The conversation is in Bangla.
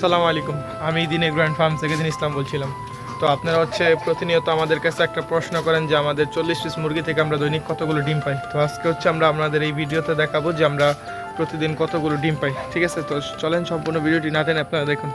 আসসালামু আলাইকুম। আমি দিনে গ্র্যান্ড ফার্ম থেকে দিন ইসলাম বলছিলাম। তো আপনারা হচ্ছে প্রতিনিয়ত আমাদের কাছে একটা প্রশ্ন করেন যে আমাদের চল্লিশ পিস মুরগি থেকে আমরা দৈনিক কতগুলো ডিম পাই? তো আজকে হচ্ছে আমরা আপনাদের এই ভিডিওতে দেখাবো যে আমরা প্রতিদিন কতগুলো ডিম পাই। ঠিক আছে? তো চলেন সম্পূর্ণ ভিডিওটি না দেন আপনারা দেখুন।